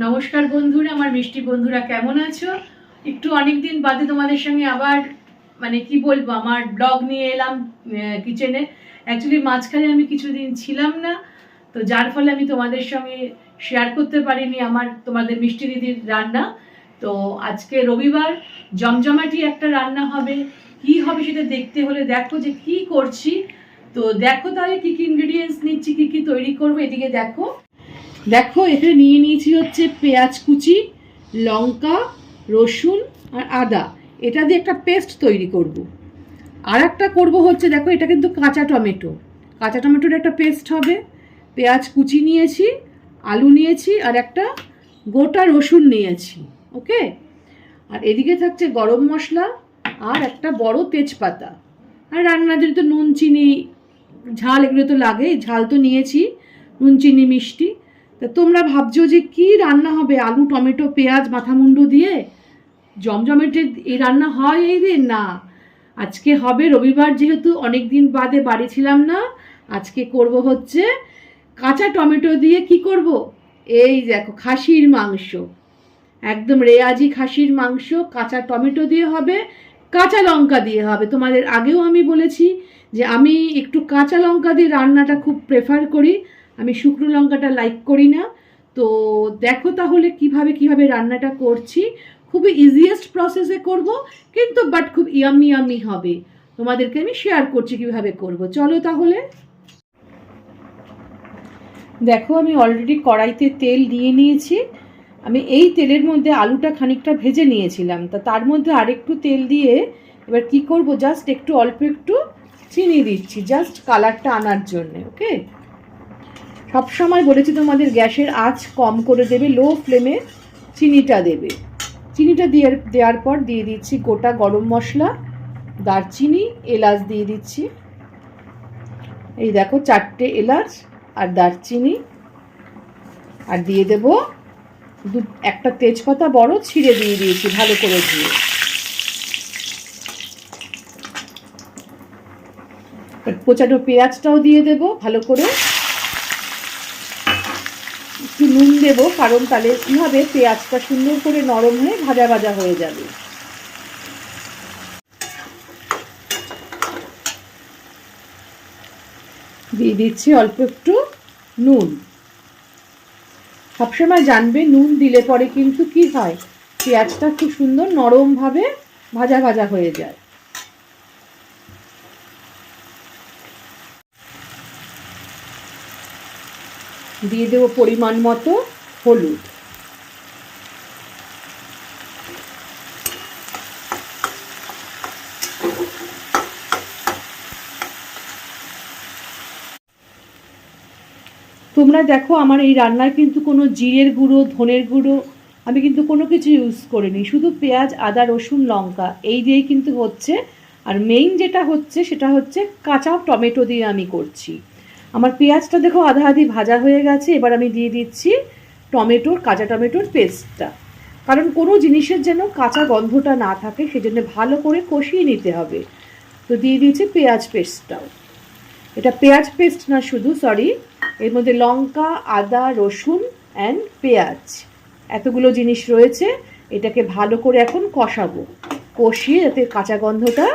নমস্কার বন্ধুরা, আমার মিষ্টি বন্ধুরা, কেমন আছো? একটু অনেক দিন বাদে তোমাদের সঙ্গে আবার মানে কি বলব, আমার ব্লগ নিয়ে এলাম কিচেনে অ্যাকচুয়ালি মাঝখানে আমি কিছুদিন ছিলাম না, তো যার ফলে আমি তোমাদের সঙ্গে শেয়ার করতে পারিনি আমার, তোমাদের মিষ্টি দিদির রান্না। তো আজকে রবিবার, জমজমাটি একটা রান্না হবে, কি হবে সেটা দেখতে হলে দেখো যে কি করছি। তো দেখো তাহলে কি কি ইনগ্রিডিয়েন্টস নিচ্ছি, কি কি তৈরি করব, এদিকে দেখো। দেখো, এখানে নিয়ে নিয়েছি হচ্ছে পেঁয়াজ কুচি, লঙ্কা, রসুন আর আদা। এটা দিয়ে একটা পেস্ট তৈরি করব। আর একটা করব হচ্ছে, দেখো, এটা কিন্তু কাঁচা টমেটো। কাঁচা টমেটোর একটা পেস্ট হবে। পেঁয়াজ কুচি নিয়েছি, আলু নিয়েছি আর একটা গোটা রসুন নিয়েছি, ওকে? আর এদিকে থাকছে গরম মশলা আর একটা বড় তেজপাতা। আর রান্নার জন্য তো নুন, চিনি, ঝাল এগুলো তো লাগে ঝাল তো নিয়েছি, নুন, চিনি, মিষ্টি। তা তোমরা ভাবছ যে কি রান্না হবে? আলু, টমেটো, পেঁয়াজ মাথামুন্ডু দিয়ে? জমজমেটের এই রান্না হয় এই দিন? না। আজকে হবে রবিবার, যেহেতু অনেক দিন বাদে বাড়ি ছিলাম না, আজকে করব হচ্ছে কাঁচা টমেটো দিয়ে কি করব? এই দেখো, খাসির মাংস। একদম রেয়াজি খাসির মাংস, কাঁচা টমেটো দিয়ে হবে, কাঁচা লঙ্কা দিয়ে হবে। তোমাদের আগেও আমি বলেছি যে আমি একটু কাঁচা লঙ্কা দিয়ে রান্নাটা খুব প্রেফার করি। আমি শুকনো লঙ্কাটা লাইক করি না। তো দেখো তাহলে কীভাবে কীভাবে রান্নাটা করছি। খুবই ইজিয়েস্ট প্রসেসে করব, কিন্তু বাট খুব ইয়ামি ইয়ামি হবে। তোমাদেরকে আমি শেয়ার করছি কীভাবে করব। চলো তাহলে। দেখো, আমি অলরেডি কড়াইতে তেল দিয়ে নিয়েছি। আমি এই তেলের মধ্যে আলুটা খানিকটা ভেজে নিয়েছিলাম। তা তার মধ্যে আরেকটু তেল দিয়ে এবার কি করব? জাস্ট একটু অল্প একটু চিনি দিচ্ছি জাস্ট কালারটা আনার জন্য ওকে সবসময় বলেছি তোমাদের গ্যাসের আঁচ কম করে দেবে লো ফ্লেমে চিনিটা দেবে। চিনিটা দিয়ে দেওয়ার পর দিয়ে দিচ্ছি গোটা গরম মশলা, দারচিনি, এলাচ দিয়ে দিচ্ছি। এই দেখো চারটে এলাচ আর দারচিনি। আর দিয়ে দেব দু, একটা তেজপাতা বড় ছিঁড়ে দিয়ে দিয়েছি ভালো করে দিয়ে কোচানো পেঁয়াজটাও দিয়ে দেব ভালো করে। নুন দেব, কারণ তাহলে কী হবে পেঁয়াজটা সুন্দর করে নরম হয়ে ভাজা ভাজা হয়ে যাবে। দিয়ে দিচ্ছি অল্প একটু নুন। সবসময় জানবে নুন দিলে পরে কিন্তু কি হয়, পেঁয়াজটা খুব সুন্দর নরমভাবে ভাজা ভাজা হয়ে যায়। দিয়ে দেবো পরিমাণ মতো হলুদ। তোমরা দেখো আমার এই রান্নায় কিন্তু কোনো জিরের গুঁড়ো, ধনের গুঁড়ো, আমি কিন্তু কোনো কিছু ইউজ করিনি। শুধু পেঁয়াজ, আদা, রসুন, লঙ্কা, এই দিয়েই কিন্তু হচ্ছে। আর মেইন যেটা হচ্ছে সেটা হচ্ছে কাঁচা টমেটো দিয়ে আমি করছি। আমার পেঁয়াজটা দেখো আধা আধি ভাজা হয়ে গেছে, এবার আমি দিয়ে দিচ্ছি টমেটোর, কাঁচা টমেটোর পেস্টটা। কারণ কোনো জিনিসের যেন কাঁচা গন্ধটা না থাকে, সেজন্য ভালো করে কষিয়ে নিতে হবে। তো দিয়ে দিয়েছি পেঁয়াজ পেস্টটাও। এটা পেঁয়াজ পেস্ট না শুধু সরি এর মধ্যে লঙ্কা, আদা, রসুন অ্যান্ড পেঁয়াজ। এতগুলো জিনিস রয়েছে, এটাকে ভালো করে এখন কষাবো। কষিয়ে যাতে কাঁচা গন্ধটা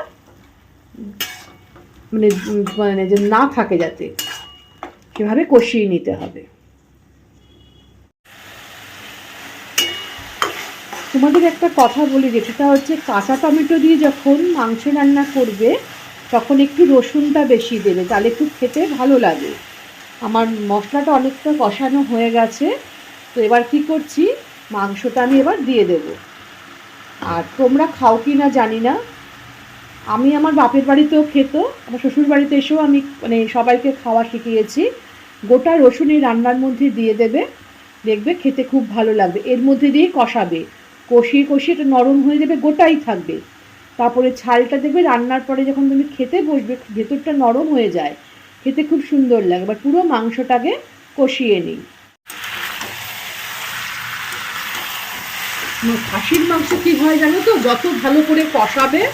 মানে মানে যে না থাকে যাতে। সেভাবে কষিয়ে নিতে হবে। তোমাদের একটা কথা বলি যে সেটা হচ্ছে কাঁচা টমেটো দিয়ে যখন মাংস রান্না করবে, তখন একটু রসুনটা বেশি দেবে, তাহলে একটু খেতে ভালো লাগে। আমার মশলাটা অনেকটা কষানো হয়ে গেছে, তো এবার কি করছি, মাংসটা আমি এবার দিয়ে দেব। আর তোমরা খাও কি না জানি না, আমি আমার বাপের বাড়িতেও খেত, আমার শ্বশুর বাড়িতে এসেও আমি মানে সবাইকে খাওয়া শিখিয়েছি। গোটা রসুন এই রান্নার মধ্যে দিয়ে দেবে। দেখবে খেতে খুব ভালো লাগবে। এর মধ্যে দিয়ে কষাবে। কষিয়ে কষিয়ে এটা নরম হয়ে যাবে, গোটাই থাকবে। তারপরে ছালটা দেখবে রান্নার পরে যখন তুমি খেতে বসবে, ভেতরটা নরম হয়ে যায়। খেতে খুব সুন্দর লাগে। এবার পুরো মাংসটাকে কষিয়ে নিই। খাসির মাংস কি হয় জানো তো? যত ভালো করে কষাবে,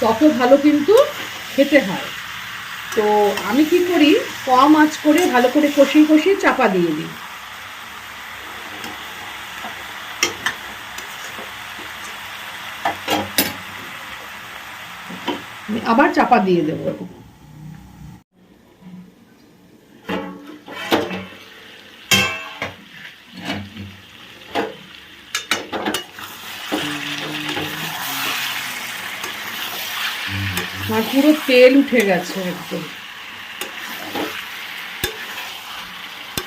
তত ভালো কিন্তু খেতে হয়। তো আমি কি করি, কম আঁচ করে ভালো করে কষিয়ে কষিয়ে চাপা দিয়ে দিই। আবার চাপা দিয়ে দেবো। পুরো তেল উঠে গেছে একদম।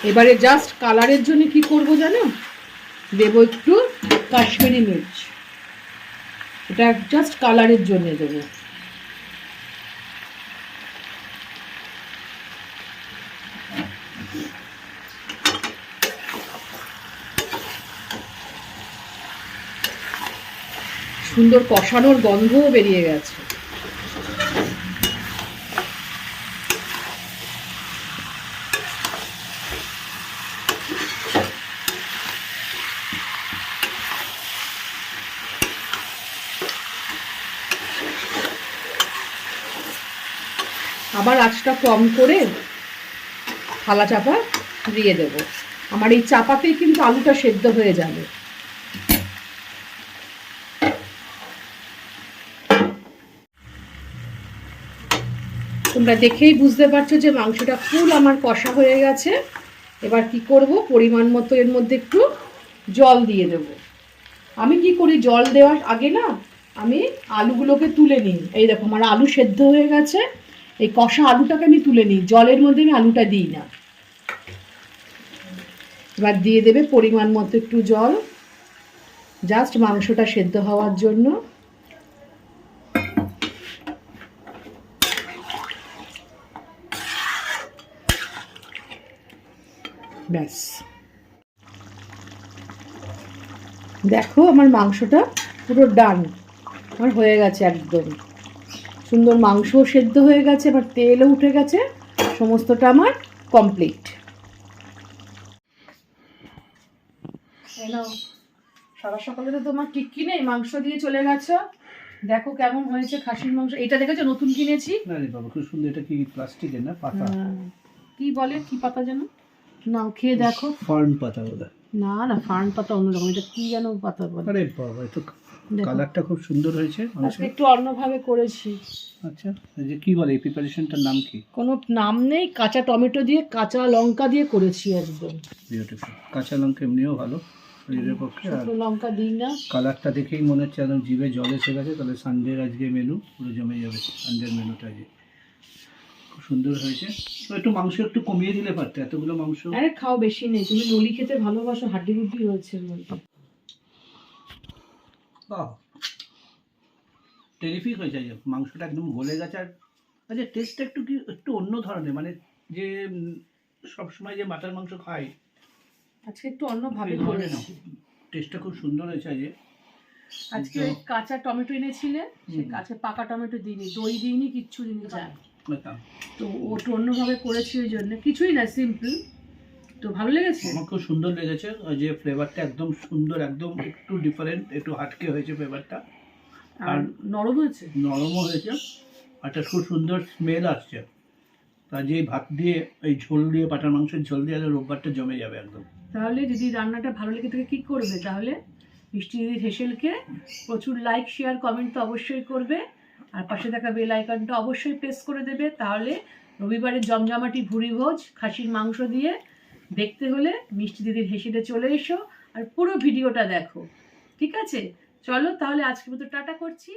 এবারে জাস্ট কালারের জন্য কি করব জানো? দেবো একটু কাশ্মীরি মির্চ। এটা জাস্ট কালারের জন্য দেবো। সুন্দর কষানোর গন্ধও বেরিয়ে গেছে। আবার আঁচটা কম করে থালা চাপা দিয়ে দেব। আমার এই চাপাতেই কিন্তু আলুটা সেদ্ধ হয়ে যাবে। তোমরা দেখেই বুঝতে পারছ যে মাংসটা ফুল আমার কষা হয়ে গেছে। এবার কি করব? পরিমাণ মতো এর মধ্যে একটু জল দিয়ে দেব। আমি কি করি? জল দেওয়ার আগে না, আমি আলুগুলোকে তুলে নিই। এই দেখো, আমার আলু সেদ্ধ হয়ে গেছে। এই কষা আলুটাকে আমি তুলে নিই, জলের মধ্যে আমি আলুটা দিই না। এবার দিয়ে দেবে পরিমাণ মতো একটু জল জাস্ট মাংসটা সেদ্ধ হওয়ার জন্য। ব্যাস। দেখো আমার মাংসটা পুরো ডান, আমার হয়ে গেছে একদম। সুন্দর মাংসও সেদ্ধ হয়ে গেছে এবার তেলও উঠে গেছে সমস্তটা আমার কমপ্লিট সকাল সকালে তো তোমার টিক্কি নেই? মাংস দিয়ে চলে গেছো। দেখো কেমন হয়েছে খাসির মাংস। এটা দেখেছ? নতুন কিনেছি। না রে বাবা খুব সুন্দর। এটা কি প্লাস্টিকের না পাতা? হ্যাঁ। কি বলে? কি পাতা যেন? নাও খেয়ে দেখো। ফার্ন পাতা ওটা না না ফার্ন পাতা অন্যরকম। এটা কি যেন পাতা বলে? আরে বাবা দেখো। কালারটা খুব সুন্দর হয়েছে আজকে একটু অন্যভাবে করেছি। আচ্ছা এই যে কি বলে এই প্রিপারেশনটার নাম কি? কোনো নাম নেই কাঁচা টমেটো দিয়ে কাঁচা লঙ্কা দিয়ে করেছি একদম। বিউটিফুল কাঁচা লঙ্কা এমনিও ভালো শরীরের পক্ষে। আর লঙ্কা দিই না। কালারটা দেখেই মনে হচ্ছে একদম জিভে জল এসে গেছে তাহলে সানডের আজকে মেনু পুরো জমে যাবে সানডের মেনুটা যে খুব সুন্দর হয়েছে। তো একটু মাংস একটু কমিয়ে দিলে পারতে এতগুলো মাংস। আরে খাও বেশি নেই। তুমি নলি খেতে ভালোবাসো হাড্ডি গুড্ডি রয়েছে টেরিফিক হয়েছে যে মাংসটা একদম গলে গেছে আর আচ্ছা টেস্টটা একটু কি একটু অন্য ধরনের মানে যে সবসময় যে মাটার মাংস খাই আজকে একটু অন্যভাবে করেছি। টেস্টটা খুব সুন্দর হয়েছে আজকে। আজকে ওই কাঁচা টমেটো এনেছিলে কাঁচা পাকা টমেটো দিইনি দই দিইনি কিচ্ছু দিইনি। যা তো ওটা অন্যভাবে করেছি ওই জন্য। কিছুই না সিম্পল তো ভালো লেগেছে? আমার খুব সুন্দর লেগেছে যে ফ্লেভারটা একদম সুন্দর একদম একটু ডিফারেন্ট একটু হাটকে হয়েছে ফ্লেভারটা আর নরম হয়েছে? নরমও হয়েছে একটা খুব সুন্দর স্মেল আসছে। তা যে ভাত দিয়ে এই ঝোল দিয়ে পাটার মাংসের ঝোল দিয়ে রোববারটা জমে যাবে একদম। তাহলে যদি রান্নাটা ভালো লেগে থাকে কী করবে তাহলে? মিষ্টি দিদির হেসেলকে প্রচুর লাইক শেয়ার কমেন্ট তো অবশ্যই করবে। আর পাশে থাকা বেল আইকনটা অবশ্যই প্রেস করে দেবে। তাহলে রবিবারের জমজমাটি ভুড়ি ভোজ খাসির মাংস দিয়ে দেখতে হলে মিষ্টি দিদির হেসিতে চলে এসো আর পুরো ভিডিওটা দেখো। ঠিক আছে? চলো তাহলে আজকের মতো টাটা করছি।